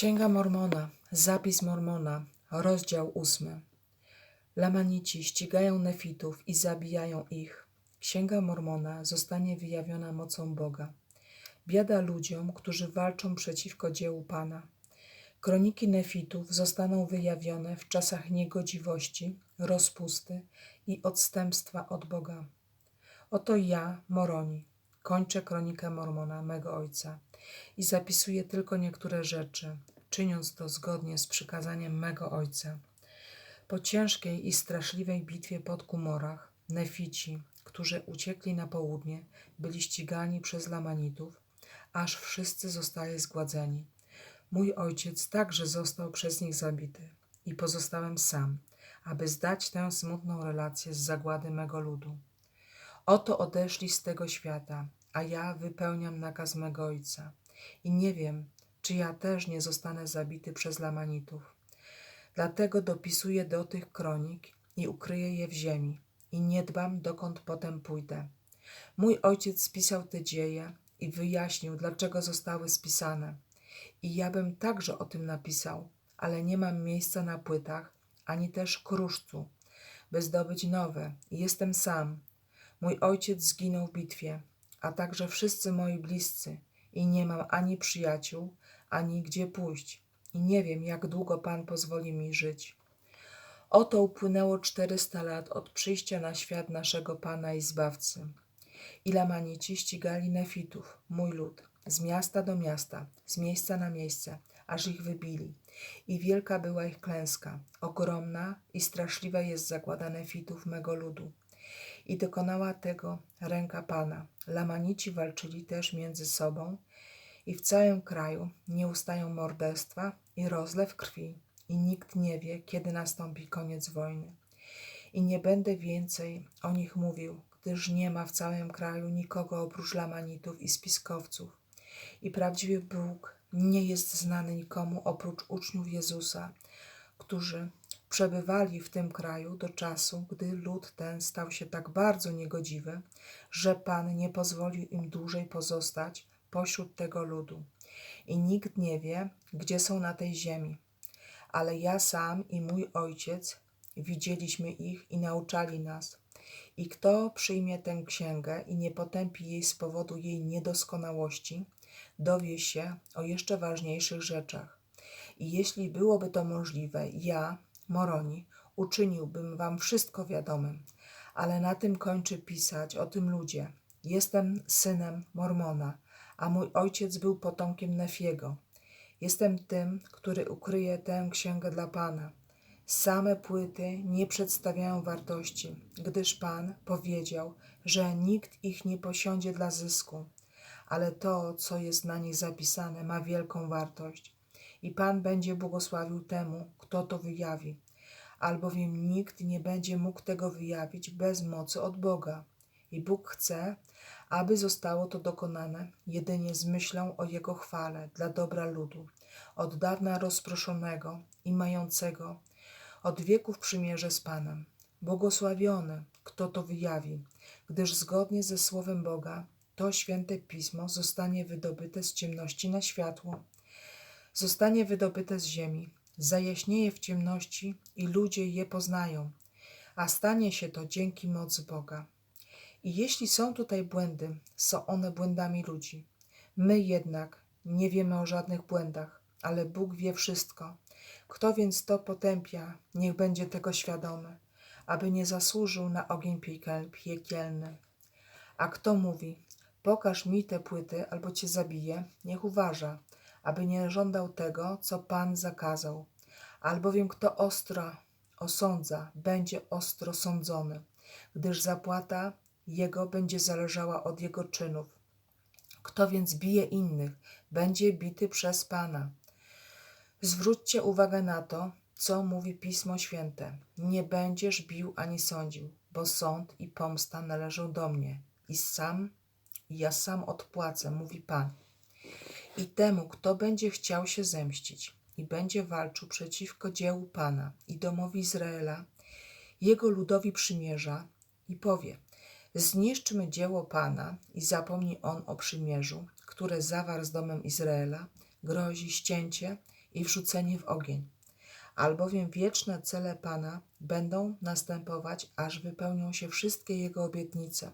Księga Mormona, zapis Mormona, rozdział ósmy. Lamanici ścigają nefitów i zabijają ich. Księga Mormona zostanie wyjawiona mocą Boga. Biada ludziom, którzy walczą przeciwko dziełu Pana. Kroniki nefitów zostaną wyjawione w czasach niegodziwości, rozpusty i odstępstwa od Boga. Oto ja, Moroni, kończę kronikę Mormona, mego ojca, i zapisuję tylko niektóre rzeczy, czyniąc to zgodnie z przykazaniem mego ojca. Po ciężkiej i straszliwej bitwie pod Kumorach, Nefici, którzy uciekli na południe, byli ścigani przez Lamanitów, aż wszyscy zostali zgładzeni. Mój ojciec także został przez nich zabity i pozostałem sam, aby zdać tę smutną relację z zagłady mego ludu. Oto odeszli z tego świata, a ja wypełniam nakaz mego ojca. I nie wiem, czy ja też nie zostanę zabity przez Lamanitów. Dlatego dopisuję do tych kronik i ukryję je w ziemi i nie dbam, dokąd potem pójdę. Mój ojciec spisał te dzieje i wyjaśnił, dlaczego zostały spisane. I ja bym także o tym napisał, ale nie mam miejsca na płytach, ani też kruszcu, by zdobyć nowe. Jestem sam. Mój ojciec zginął w bitwie, a także wszyscy moi bliscy i nie mam ani przyjaciół, ani gdzie pójść. I nie wiem, jak długo Pan pozwoli mi żyć. Oto upłynęło czterysta lat od przyjścia na świat naszego Pana i Zbawcy. I Lamanici ścigali nefitów, mój lud, z miasta do miasta, z miejsca na miejsce, aż ich wybili. I wielka była ich klęska, ogromna i straszliwa jest zagłada nefitów mego ludu. I dokonała tego ręka Pana. Lamanici walczyli też między sobą i w całym kraju nie ustają morderstwa i rozlew krwi i nikt nie wie, kiedy nastąpi koniec wojny. I nie będę więcej o nich mówił, gdyż nie ma w całym kraju nikogo oprócz Lamanitów i spiskowców. I prawdziwy Bóg nie jest znany nikomu oprócz uczniów Jezusa, którzy przebywali w tym kraju do czasu, gdy lud ten stał się tak bardzo niegodziwy, że Pan nie pozwolił im dłużej pozostać pośród tego ludu. I nikt nie wie, gdzie są na tej ziemi. Ale ja sam i mój ojciec widzieliśmy ich i nauczali nas. I kto przyjmie tę księgę i nie potępi jej z powodu jej niedoskonałości, dowie się o jeszcze ważniejszych rzeczach. I jeśli byłoby to możliwe, ja, Moroni, uczyniłbym wam wszystko wiadomym, ale na tym kończy pisać o tym ludzie. Jestem synem Mormona, a mój ojciec był potomkiem Nefiego. Jestem tym, który ukryje tę księgę dla Pana. Same płyty nie przedstawiają wartości, gdyż Pan powiedział, że nikt ich nie posiądzie dla zysku, ale to, co jest na nich zapisane, ma wielką wartość. I Pan będzie błogosławił temu, kto to wyjawi, albowiem nikt nie będzie mógł tego wyjawić bez mocy od Boga. I Bóg chce, aby zostało to dokonane jedynie z myślą o Jego chwale dla dobra ludu, od dawna rozproszonego i mającego od wieków przymierze z Panem. Błogosławiony, kto to wyjawi, gdyż zgodnie ze Słowem Boga to święte pismo zostanie wydobyte z ciemności na światło, zostanie wydobyte z ziemi, zajaśnieje w ciemności i ludzie je poznają, a stanie się to dzięki mocy Boga. I jeśli są tutaj błędy, są one błędami ludzi. My jednak nie wiemy o żadnych błędach, ale Bóg wie wszystko. Kto więc to potępia, niech będzie tego świadomy, aby nie zasłużył na ogień piekiel, piekielny. A kto mówi, pokaż mi te płyty, albo cię zabiję, niech uważa, aby nie żądał tego, co Pan zakazał. Albowiem kto ostro osądza, będzie ostro sądzony, gdyż zapłata jego będzie zależała od jego czynów. Kto więc bije innych, będzie bity przez Pana. Zwróćcie uwagę na to, co mówi Pismo Święte. Nie będziesz bił ani sądził, bo sąd i pomsta należą do mnie. I sam, ja sam odpłacę, mówi Pan. I temu, kto będzie chciał się zemścić i będzie walczył przeciwko dziełu Pana i domowi Izraela, jego ludowi przymierza i powie – Zniszczmy dzieło Pana i zapomni On o przymierzu, które zawarł z domem Izraela, grozi ścięcie i wrzuceni w ogień. Albowiem wieczne cele Pana będą następować, aż wypełnią się wszystkie Jego obietnice.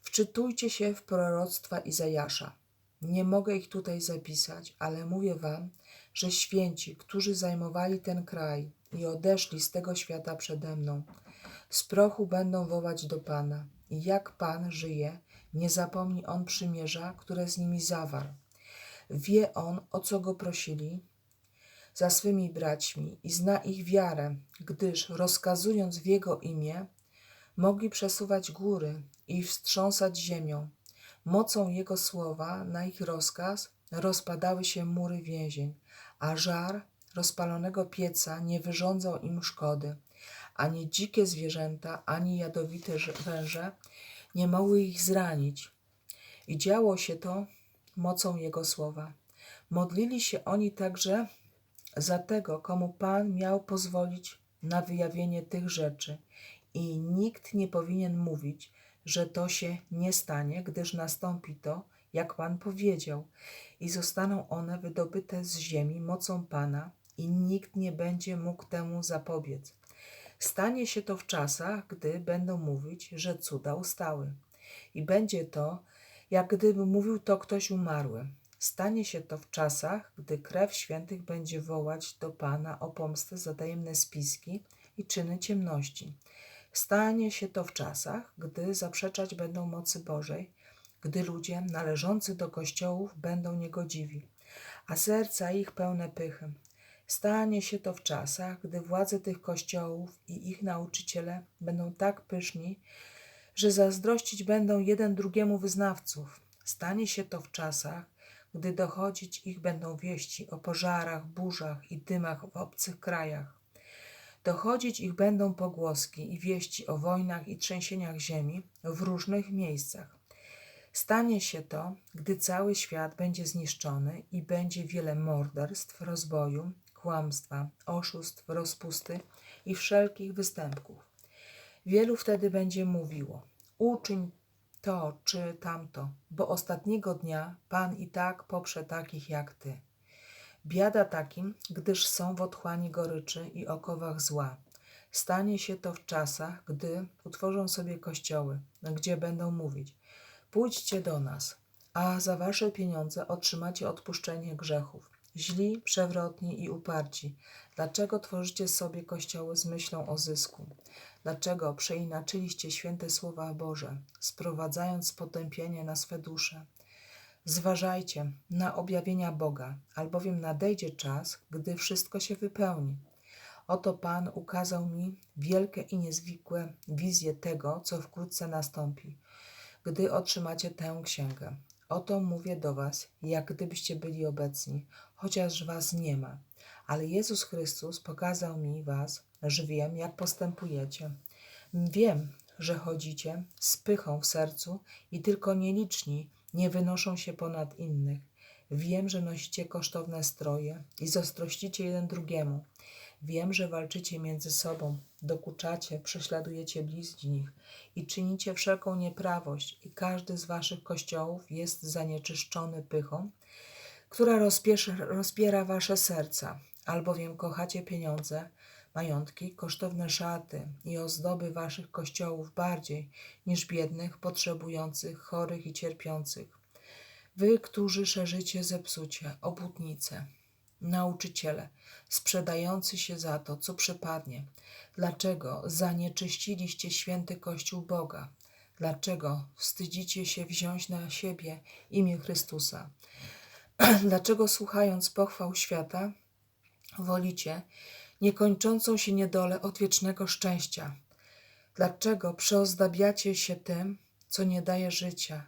Wczytujcie się w proroctwa Izajasza. Nie mogę ich tutaj zapisać, ale mówię wam, że święci, którzy zajmowali ten kraj i odeszli z tego świata przede mną, z prochu będą wołać do Pana. I jak Pan żyje, nie zapomni On przymierza, które z nimi zawarł. Wie On, o co Go prosili, za swymi braćmi i zna ich wiarę, gdyż rozkazując w Jego imię, mogli przesuwać góry i wstrząsać ziemią. Mocą Jego słowa na ich rozkaz rozpadały się mury więzień, a żar rozpalonego pieca nie wyrządzał im szkody. Ani dzikie zwierzęta, ani jadowite węże nie mogły ich zranić. I działo się to mocą Jego słowa. Modlili się oni także za tego, komu Pan miał pozwolić na wyjawienie tych rzeczy. I nikt nie powinien mówić, że to się nie stanie, gdyż nastąpi to, jak Pan powiedział, i zostaną one wydobyte z ziemi mocą Pana, i nikt nie będzie mógł temu zapobiec. Stanie się to w czasach, gdy będą mówić, że cuda ustały. I będzie to, jak gdyby mówił to ktoś umarły. Stanie się to w czasach, gdy krew świętych będzie wołać do Pana o pomstę za tajemne spiski i czyny ciemności. Stanie się to w czasach, gdy zaprzeczać będą mocy Bożej, gdy ludzie należący do kościołów będą niegodziwi, a serca ich pełne pychy. Stanie się to w czasach, gdy władze tych kościołów i ich nauczyciele będą tak pyszni, że zazdrościć będą jeden drugiemu wyznawców. Stanie się to w czasach, gdy dochodzić ich będą wieści o pożarach, burzach i dymach w obcych krajach. Dochodzić ich będą pogłoski i wieści o wojnach i trzęsieniach ziemi w różnych miejscach. Stanie się to, gdy cały świat będzie zniszczony i będzie wiele morderstw, rozboju, kłamstwa, oszustw, rozpusty i wszelkich występków. Wielu wtedy będzie mówiło: Uczyń to czy tamto, bo ostatniego dnia Pan i tak poprze takich jak ty. Biada takim, gdyż są w otchłani goryczy i okowach zła. Stanie się to w czasach, gdy utworzą sobie kościoły, gdzie będą mówić: Pójdźcie do nas, a za wasze pieniądze otrzymacie odpuszczenie grzechów. Źli, przewrotni i uparci, dlaczego tworzycie sobie kościoły z myślą o zysku? Dlaczego przeinaczyliście święte słowa Boże, sprowadzając potępienie na swe dusze? Zważajcie na objawienia Boga, albowiem nadejdzie czas, gdy wszystko się wypełni. Oto Pan ukazał mi wielkie i niezwykłe wizje tego, co wkrótce nastąpi, gdy otrzymacie tę księgę. Oto mówię do Was, jak gdybyście byli obecni, chociaż Was nie ma. Ale Jezus Chrystus pokazał mi Was, że wiem, jak postępujecie. Wiem, że chodzicie z pychą w sercu i tylko nieliczni nie wynoszą się ponad innych. Wiem, że nosicie kosztowne stroje i zazdrościcie jeden drugiemu. Wiem, że walczycie między sobą, dokuczacie, prześladujecie bliźnich i czynicie wszelką nieprawość i każdy z waszych kościołów jest zanieczyszczony pychą, która rozpiera wasze serca, albowiem kochacie pieniądze, majątki, kosztowne szaty i ozdoby waszych kościołów bardziej niż biednych, potrzebujących, chorych i cierpiących. Wy, którzy szerzycie zepsucie, obłudnice, nauczyciele, sprzedający się za to, co przypadnie. Dlaczego zanieczyściliście święty Kościół Boga? Dlaczego wstydzicie się wziąć na siebie imię Chrystusa? Dlaczego słuchając pochwał świata, wolicie niekończącą się niedolę od wiecznego szczęścia? Dlaczego przeozdabiacie się tym, co nie daje życia,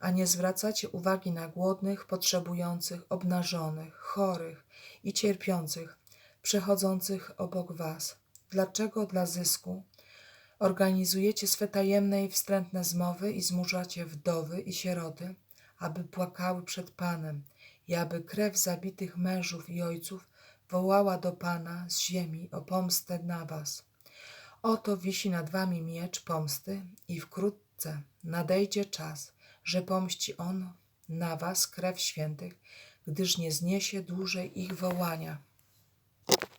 a nie zwracacie uwagi na głodnych, potrzebujących, obnażonych, chorych i cierpiących, przechodzących obok was? Dlaczego dla zysku organizujecie swe tajemne i wstrętne zmowy i zmuszacie wdowy i sieroty, aby płakały przed Panem i aby krew zabitych mężów i ojców wołała do Pana z ziemi o pomstę na was? Oto wisi nad wami miecz pomsty i wkrótce nadejdzie czas, że pomści on na was krew świętych, gdyż nie zniesie dłużej ich wołania.